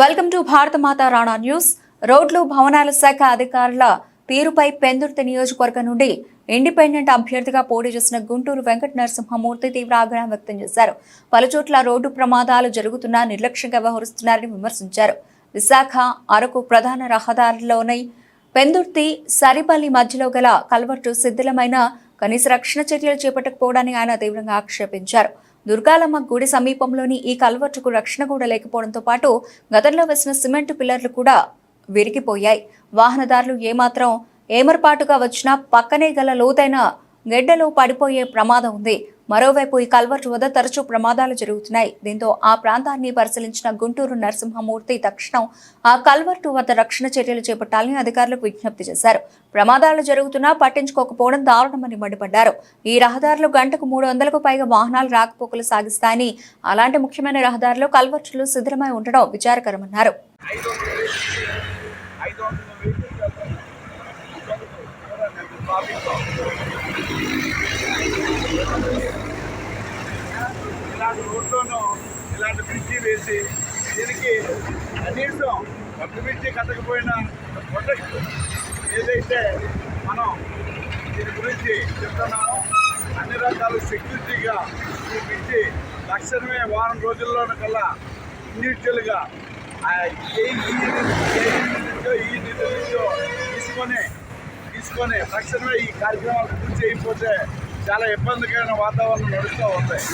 Welcome to భారత మాత Rana news. రోడ్లు భవనాల శాఖ అధికారుల తీరుపై పెందుర్తి నియోజకవర్గం నుండి ఇండిపెండెంట్ అభ్యర్థిగా పోటీ చేసిన గుంటూరు వెంకట నరసింహమూర్తి తీవ్ర ఆగ్రహం వ్యక్తం చేశారు. పలుచోట్ల రోడ్డు ప్రమాదాలు జరుగుతున్నా నిర్లక్ష్యంగా వ్యవహరిస్తున్నారని విమర్శించారు. విశాఖ అరకు ప్రధాన రహదారిలోని పెందుర్తి సరిపల్లి మధ్యలో గల కల్వర్టు శిథిలమైన కనీస రక్షణ చర్యలు చేపట్టకపోవడాన్ని ఆయన తీవ్రంగా ఆక్షేపించారు. దుర్గాలమ్మ గుడి సమీపంలోని ఈ కల్వర్టుకు రక్షణ కూడా లేకపోవడంతో పాటు గతంలో వేసిన సిమెంట్ పిల్లర్లు కూడా విరిగిపోయాయి. వాహనదారులు ఏమాత్రం ఏమరపాటుగా వచ్చినా పక్కనే గల లోతైన గెడ్డలో పడిపోయే ప్రమాదం ఉంది. మరోవైపు ఈ కల్వర్టు వద్ద తరచూ ప్రమాదాలు జరుగుతున్నాయి. దీంతో ఆ ప్రాంతాన్ని పరిశీలించిన గుంటూరు నరసింహమూర్తి తక్షణం ఆ కల్వర్టు వద్ద రక్షణ చర్యలు చేపట్టాలని అధికారులకు విజ్ఞప్తి చేశారు. ప్రమాదాలు జరుగుతున్నా పట్టించుకోకపోవడం దారుణమని మండిపడ్డారు. ఈ రహదారులు గంటకు మూడు వందలకు పైగా వాహనాలు రాకపోకలు సాగిస్తాయని అలాంటి ముఖ్యమైన రహదారిలో కల్వర్టులు శిథిలమై ఉండడం విచారకరమన్నారు ఐదు వందల వెహికల్స్ వెళ్తాయి. ట్రాఫిక్లో. ఇలాంటి రోడ్లోనూ ఇలాంటి బ్రిడ్జి వేసి దీనికి కనీసం పెద్ద బ్రిడ్జి కట్టకపోయినా ప్రొటెక్ట్ ఏదైతే మనం దీని గురించి చెప్తున్నామో అన్ని రకాల సెక్యూరిటీగా ఈ బ్రిడ్జి తక్షణమే వారం రోజుల్లోన కల్లా ఇండివిజువల్గా ఏ ఈ ఏ తీసుకొని తీసుకొని తక్షణమే ఈ కార్యక్రమాలు పూర్తి చేయకపోతే చాలా ఇబ్బందికరమైన వాతావరణం నడుస్తూ ఉంటాయి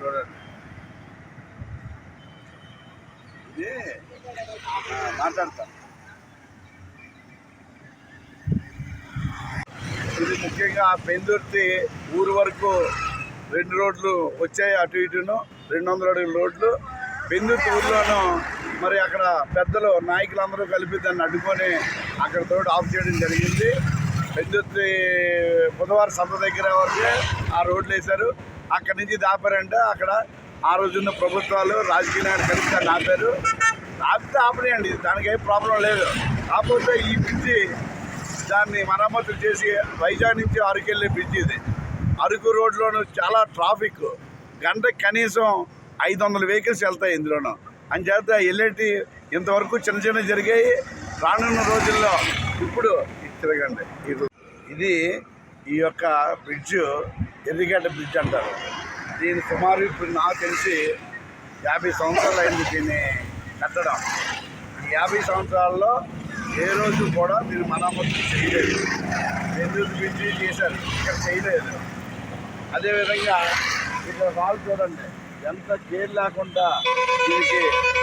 చూడండి ఇది మాట్లాడతాను మాట్లాడతా. ఇది ముఖ్యంగా పెందుర్తి ఊరు వరకు రెండు రోడ్లు వచ్చాయి అటు ఇటును రెండు వందల అడుగుల రోడ్లు. పెందుర్తి ఊర్లోనూ మరి అక్కడ పెద్దలు నాయకులందరూ కలిపి దాన్ని అడ్డుకొని అక్కడ తోటి ఆఫ్ చేయడం జరిగింది. పెందుర్తి బుధవారం సంత దగ్గర వరకు ఆ రోడ్లు వేశారు. అక్కడి నుంచి దాపారంటే అక్కడ ఆ రోజున్న ప్రభుత్వాలు రాజకీయ నాయకులు కలిసి దాన్ని ఆపారు ఆపితే ఆపనేయండి దానికి ఏం ప్రాబ్లం లేదు. కాకపోతే ఈ బ్రిడ్జి దాన్ని మరమ్మతులు చేసి వైజాగ్ నుంచి అరకు వెళ్ళే బ్రిడ్జ్ ఇది. అరకు రోడ్లోనూ చాలా ట్రాఫిక్ గంటకి కనీసం ఐదు వందల వెహికల్స్ వెళ్తాయి ఇందులోనూ. అని చేత వెళ్ళేటి ఇంతవరకు చిన్న చిన్న జరిగాయి. రానున్న రోజుల్లో ఇప్పుడు తిరగండి. ఇది ఇది ఈ యొక్క బ్రిడ్జ్ ఎర్రిగడ్డ బ్రిడ్జ్ అంటారు. దీని సుమారు ఇప్పుడు నాకు తెలిసి యాభై సంవత్సరాలు అయింది దీన్ని కట్టడం. ఈ యాభై సంవత్సరాల్లో ఏ రోజు కూడా దీన్ని మరమ్మతు చేయలేదు. ఎందుకు బ్రిడ్జి చేశారు? ఇక్కడ చేయలేదు. అదేవిధంగా ఇక్కడ వాళ్ళు చూడండి ఎంత కేర్ లేకుండా దీనికి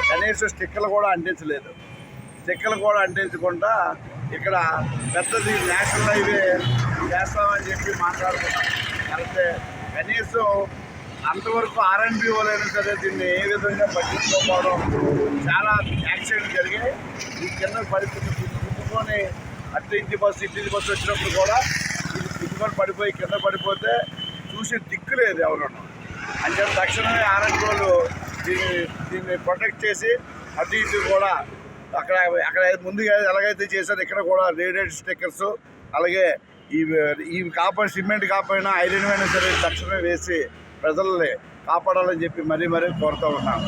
కనీసం స్టిక్కలు కూడా అంటించలేదు. స్టిక్కలు కూడా అంటించకుండా ఇక్కడ పెద్దది నేషనల్ హైవే చేస్తామని చెప్పి మాట్లాడుకున్నాం. అయితే కనీసం అంతవరకు ఆర్ఎన్బి వాళ్ళైనా సరే దీన్ని ఏ విధంగా పట్టించుకోకపోవడం చాలా యాక్సిడెంట్ జరిగాయి. ఈ కింద పరిస్థితి గుర్తుకొని అటు ఇంటి బస్సు ఇంటి బస్సు వచ్చినప్పుడు కూడా ఇది గుర్తుకొని పడిపోయి కింద పడిపోతే చూసి దిక్కు లేదు ఎవరు. చెప్పి తక్షణమే ఆర్ఎన్బి వాళ్ళు దీన్ని దీన్ని ప్రొటెక్ట్ చేసి అటు ఇటు కూడా అక్కడ అక్కడ ముందుగా ఎలాగైతే చేశారు ఇక్కడ కూడా రేడియేట్ స్టిక్కర్స్ అలాగే ఈ ఈ కాపాడు సిమెంట్ కాపాడినా ఐరన్ అయినా సరే తక్షణమే వేసి ప్రజల్ని కాపాడాలని చెప్పి మరీ మరీ కోరుతూ ఉన్నాను.